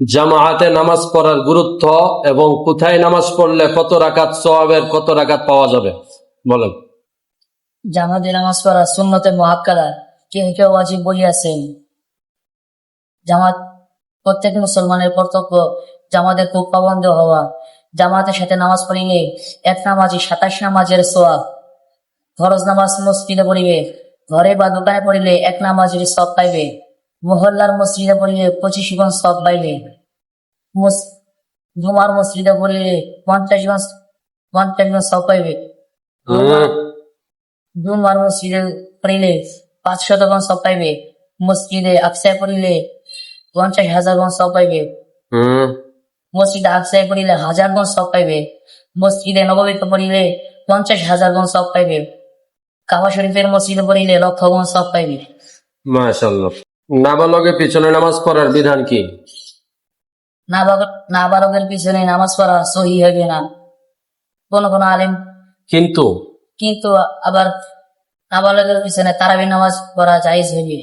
জামায়াতে নামাজ পড়ার গুরুত্ব এবং কোথায় নামাজ পড়লে কত রাকাত সওয়াবের কত রাকাত পাওয়া যাবে? বলেন। জামাতে নামাজ পড়া সুন্নতে মহাক্কাদা কেউ কেউ ওয়াজিব বলিয়াছেন জামাত, প্রত্যেক মুসলমানের কর্তব্য জামাতের খুব পাবন্ধ হওয়া। জামাতের সাথে নামাজ পড়িলে এক নামাজি সাতাশ নামাজের সোয়াব ফরজ নামাজ মসজিদে পড়িবে ঘরে বা দোকানে পড়িলে এক নামাজের সব পাইবে। মহল্লার মসজিদে পড়িলে পঁচিশ গুণ সব মস- জুমার মসজিদে পড়িলে পঞ্চাশ গুণ পঞ্চাশ গুণ সব পাইবে। জুমার মসজিদে পড়িলে পাঁচ শতগণ সব পাইবে। মসজিদে আকসায় পড়িলে পঞ্চাশ হাজার গণ সব পাইবে। মসজিদে আকসায় পড়িলে হাজার গণ সব পাইবে। মসজিদে নবমীতে পড়িলে পঞ্চাশ হাজার গণ সব পাইবে। কাবা শরীফের মসজিদে পড়িলে লক্ষ গণ সব পাইবে। মাশাআল্লাহ নাবালকের পিছনে নামাজ পড়ার বিধান কি? নাবালক নাবালকের পিছনে নামাজ পড়া সহি হবে না। কোন কোন আলেম কিন্তু কিন্তু আবার নাবালকের পিছনে তারাবি নামাজ পড়া জায়েজ হইবে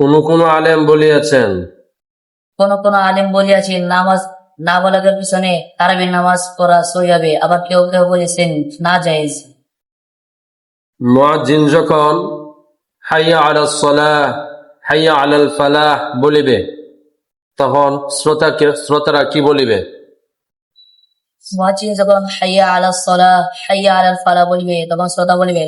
কোন কোন আলেম বলিয়াছেন কোন কোন আলেম বলিয়াছেন নামাজ না বলাদের পিছনে তারাবির নামাজ পড়া সই হবে আবার কেউ কেউ বলেছেন না জায়েজ। মুয়াজ্জিন যখন হাইয়া আলাল সলাহ, হাইয়া আলাল ফালাহ বলিবে। তখন শ্রোতাকে, শ্রোতারা কি বলিবে? যখন হাইয়া আলাল সলাহ, হাইয়া আলাল ফালা বলিবে, তখন শ্রোতা বলিবে